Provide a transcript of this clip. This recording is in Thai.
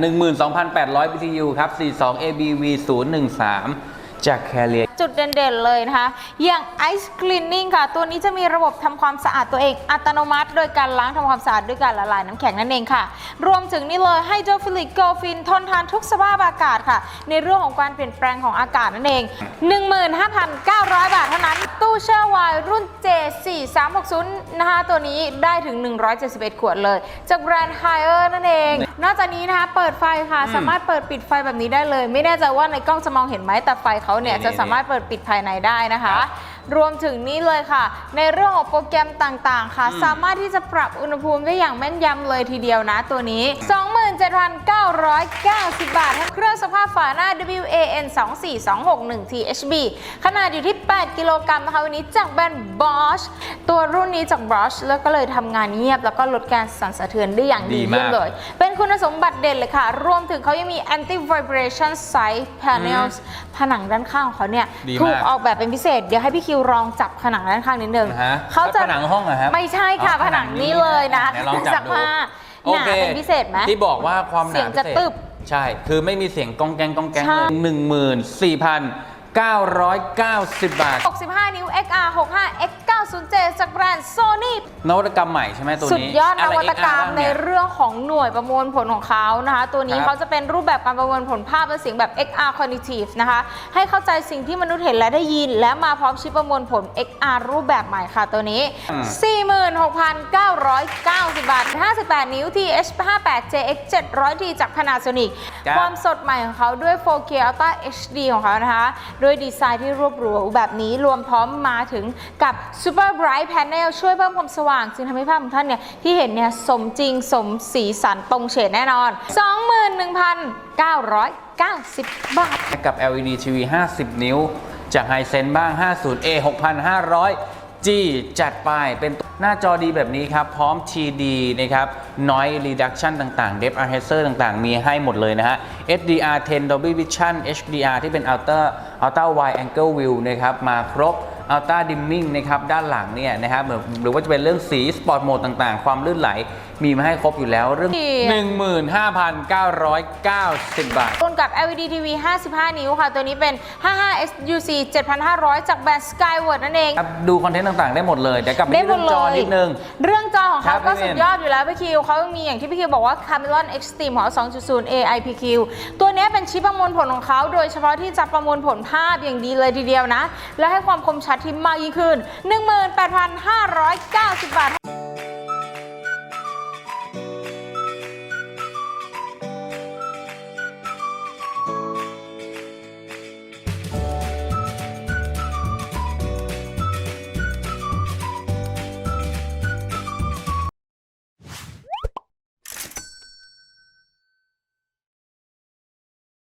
หนึ่งหมื่นสองพันแปดร้อย BTU ครับ C2 ABV ศูนย์หนึ่งสามจากแคเรีย จุดเด่นๆเลยนะคะ อย่าง Ice Cleaning ค่ะ ตัวนี้จะมีระบบทำความสะอาดตัวเองอัตโนมัติ โดยการล้างทำความสะอาดด้วยการละลายน้ำแข็งนั่นเองค่ะ รวมถึงนี่เลย Hydrophilic Golfin ทนทานทุกสภาพอากาศค่ะ ในเรื่องของการเปลี่ยนแปลงของอากาศนั่นเอง 15,900 บาทเท่านั้น ตู้แช่ไวน์รุ่น J4360 นะคะตัวนี้ได้ถึง 171 ขวดเลย จากแบรนด์ Higher นั่นเอง นอกจากนี้นะคะเปิดไฟค่ะ สามารถเปิดปิดไฟแบบนี้ได้เลย ไม่แน่ใจว่าในกล้องจะมองเห็นไหมแต่ไฟเขาเนี่ยจะสามารถเปิดปิดภายในได้นะคะครับรวมถึงนี่เลยค่ะ ในเรื่องของโปรแกรมต่างๆ ค่ะอืมสามารถที่จะปรับอุณหภูมิได้อย่างแม่นยำเลยทีเดียวนะตัวนี้ 27,990 บาทเครื่องสภาพฝาหน้า WAN 24261 THB ขนาดอยู่ที่ 8 กิโลกรัมนะคะ วันนี้จากแบรนด์ Bosch ตัวรุ่นนี้จาก Bosch แล้วก็เลยทำงานเงียบ แล้วก็ลดการสั่นสะเทือนได้อย่างดีดีมากเยี่ยมเลย เป็นคุณสมบัติเด่นเลยค่ะ รวมถึงเขายังมี anti vibration side panels ผนังด้านข้างของเขาเนี่ยดีมากถูกออกแบบเป็นพิเศษ เดี๋ยวให้พี่คิวลองจับผนังด้านข้างนิดนึงนะฮะเขาจะผนังห้องเหรอครับไม่ใช่ค่ะอ๋อผนังนี้เลยนะไหนลองจับดูผ้า โอหนาเคเป็นพิเศษไหม ที่บอกว่าความหนาเสียงจะพิศษตึบใช่ คือไม่มีเสียงกองแกงกองแกงใช่ เลยหนึ่งหมื่นสี่พันเก้าร้อยเก้าสิบบาท 65 นิ้ว XR 65 X 90J จากแบรนด์ Sony นวัตกรรมใหม่ใช่ไหมตัวนี้ สุดยอดนะไวัตกรรม XR บ้างในเนี่ยเรื่องของหน่วยประมวลผลของเขานะคะ ตัวนี้ครับเขาจะเป็นรูปแบบการประมวลผลภาพและเสียงแบบ XR Cognitive นะคะ ให้เข้าใจสิ่งที่มนุษย์เห็นและได้ยิน และมาพร้อมชิปประมวลผล XR รูปแบบใหม่ค่ะตัวนี้อืม46,990 บาท 58 นิ้ว TH 58 JX 700T จาก Panasonic ครับความสดใหม่ของเขาด้วย 4K Ultra HD ของเขานะคะ ด้วยดีไซน์ที่รวบรวมแบบนี้รวมพร้อมมาถึงกับ Super Bright Panel ช่วยเพิ่มความสว่างจึงทำให้ภาพของท่านเนี่ยที่เห็นเนี่ยสมจริงสมสีสันตรงเฉดแน่นอน 21,990 บาท กับ LED TV 50 นิ้ว จาก Hisense บ้าง 50A 6,500 G จัดไปเป็นหน้าจอดีแบบนี้ครับ พร้อม TD นะครับ Noise Reduction ต่างๆ Depth Enhancer ต่างๆ มีให้หมดเลยนะฮะ SDR 10 Dolby Vision HDR ที่เป็น Ultra Ultra Wide Angle View นะครับ มาครบ Ultra Dimming นะครับด้านหลังเนี่ยนะครับหรือหรือว่าจะเป็นเรื่องสี Sport Mode ต่างๆ ความลื่นไหลมีมาให้ครบอยู่แล้วเรื่องดี15,990 บาทรุ่นกับ LED TV 55 นิ้วค่ะ ตัวนี้เป็น 55 SUC 7500 จากแบรนด์ Skyward นั่นเองครับดูคอนเทนต์ต่างๆ ได้หมดเลยแต่กลับไปได้ที่หมเรื่ดองเลจอยนิดนึง เรื่องจอของครัเขาบก็พี่สุเมดนยอดอยู่แล้วพี่คิวเขามีอย่างที่พี่คิวบอกว่า Camelon Extreme ของเขา2.0 AIPQ ตัวเนี้ยเป็นชิปประมวลผลของเขา โดยเฉพาะที่จะประมวลผลภาพอย่างดีเลยทีเดียวนะ และให้ความคมชัดที่มากยิ่งขึ้น 18,590 บาท